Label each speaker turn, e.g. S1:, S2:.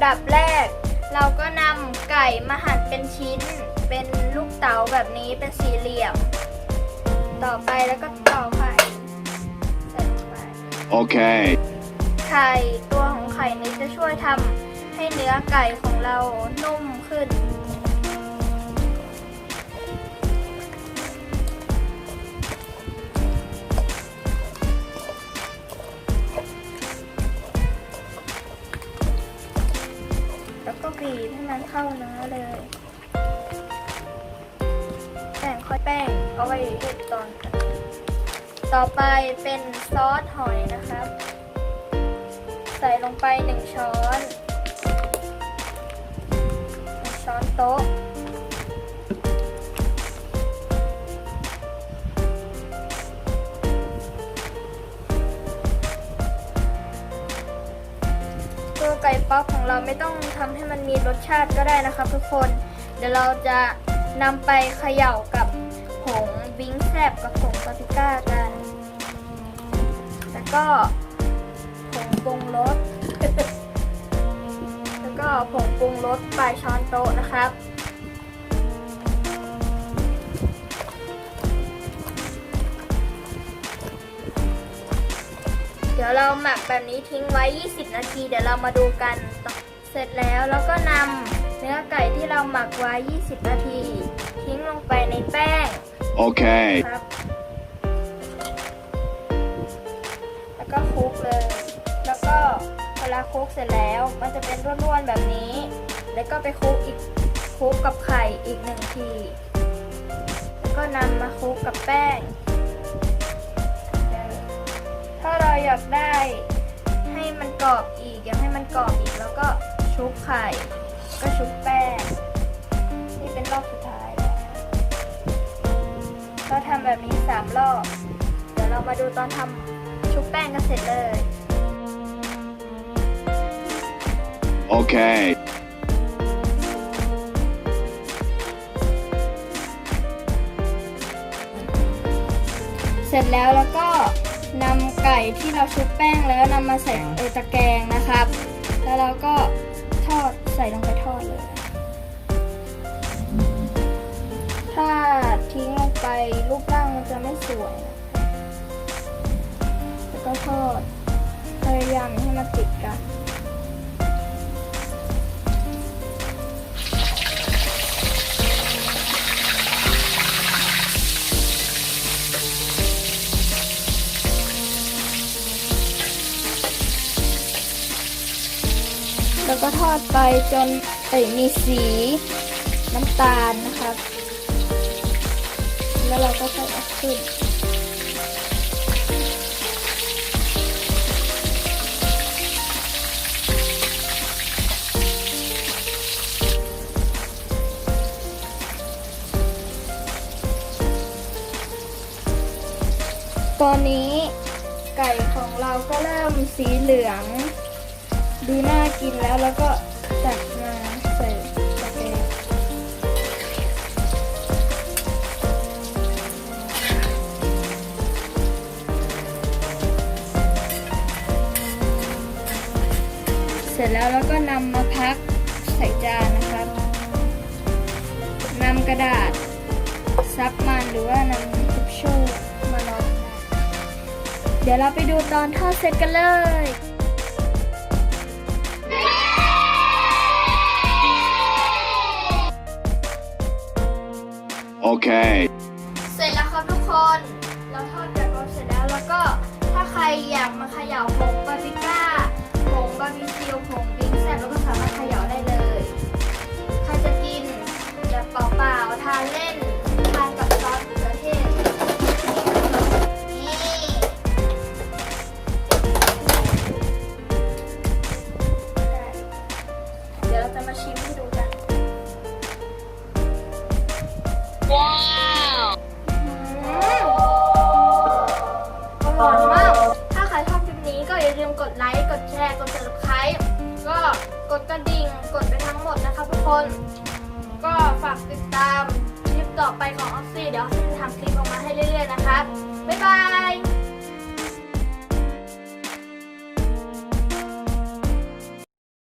S1: ำดับแรก เราก็นำไก่มาหั่นเป็นชิ้น เป็นลูกเต๋าแบบนี้เป็นสี่เหลี่ยม ต่อไปแล้วก็ต่อไข่ใส่ลงไป
S2: Okay.
S1: ไข่ตัวของไข่นี้จะช่วยทำให้เนื้อไก่ของเรานุ่มขึ้น บีบให้มันเข้าเนื้อเลยแป้งค่อยแป้งเอาไว้เห็ดตอน ต่อไปเป็นซอสหอยนะครับ ใส่ลงไปหนึ่งช้อน ช้อนโต๊ะ ป๊อปของเราไม่ต้องทำให้มันมีรสชาติก็ได้นะครับ ทุกคน เดี๋ยวเราจะนำไปเขย่ากับผงบิงแซบกับผงปาปริก้ากัน แล้วก็ผงปรุงรส แล้วก็ผงปรุงรสปลายช้อนโต๊ะนะครับ ดี๋ยวเราหมักแบบนี้ทิ้งไว้ 20 นาที เดี๋ยวเรามาดูกันต่อเสร็จแล้วแล้วก็นำเนื้อไก่ที่เราหมักไว้ 20 นาที ทิ้งลงไปในแป้ง
S2: Okay.
S1: ครับ แล้วก็คลุกเลย แล้วก็เวลาคลุกเสร็จแล้ว มันจะเป็นร่วนๆแบบนี้ แล้วก็ไปคลุกอีกคลุกกับไข่อีกหนึ่งที แล้วก็นำมาคลุกกับแป้ง อยากได้ ให้มันกรอบอีกอยากให้มันกรอบอีกแล้วก็ชุบไข่ ก็ชุบแป้งนี่เป็นรอบสุดท้ายแล้วเราทำแบบนี้สามรอบเดี๋ยวเรามาดูตอนทำชุบแป้งกันเสร็จเลย
S2: Okay.
S1: เสร็จแล้วแล้วก็ นำไก่ที่เราชุบแป้งแล้วนำมาใส่ในตะแกรงนะครับ แล้วเราก็ทอดใส่ลงไปทอดเลย ถ้าทิ้งลงไปรูปร่างมันจะไม่สวยนะแล้วก็ทอดพยายามอย่าให้มันติดกัน แล้วก็ทอดไปจนเอ้ยมีสีน้ำตาลนะครับ แล้วเราก็ค่อยเอาขึ้นตอนนี้ไก่ของเราก็เริ่มสีเหลือง ดูน่ากินแล้วแล้วก็ตักมาใส่ตะแกรงเสร็จแล้วเราก็นำมาพักใส่จานนะครับนำกระดาษซับมันหรือว่านำทิชชู่มารองเดี๋ยวเราไปดูตอนทอดเสร็จกันเลย
S2: Okay.
S1: เสร็จแล้วครับทุกคน เราทอดไก่กรอบเสร็จแล้ว แล้วก็ถ้าใครอยากมาเขย่าผงปาปริก้าผงบาร์บีคิวผงบิงแซ่บแล้วก็สามารถเขย่าได้เลย ใครจะกินแบบเปล่าๆทานเล่นทานกับซอสมะเขือเทศนี่เดี๋ยวเราจะมาชิมให้ดู ร์กด subscribe ก็กดกระดิ่งกดไปทั้งหมดนะคะทุกคน ก็ฝากติดตามคลิปต่อไปของออฟซี่เดี๋ยวออฟจะทำคลิปออกมาให้เรื่อยๆนะคะบ๊ายบาย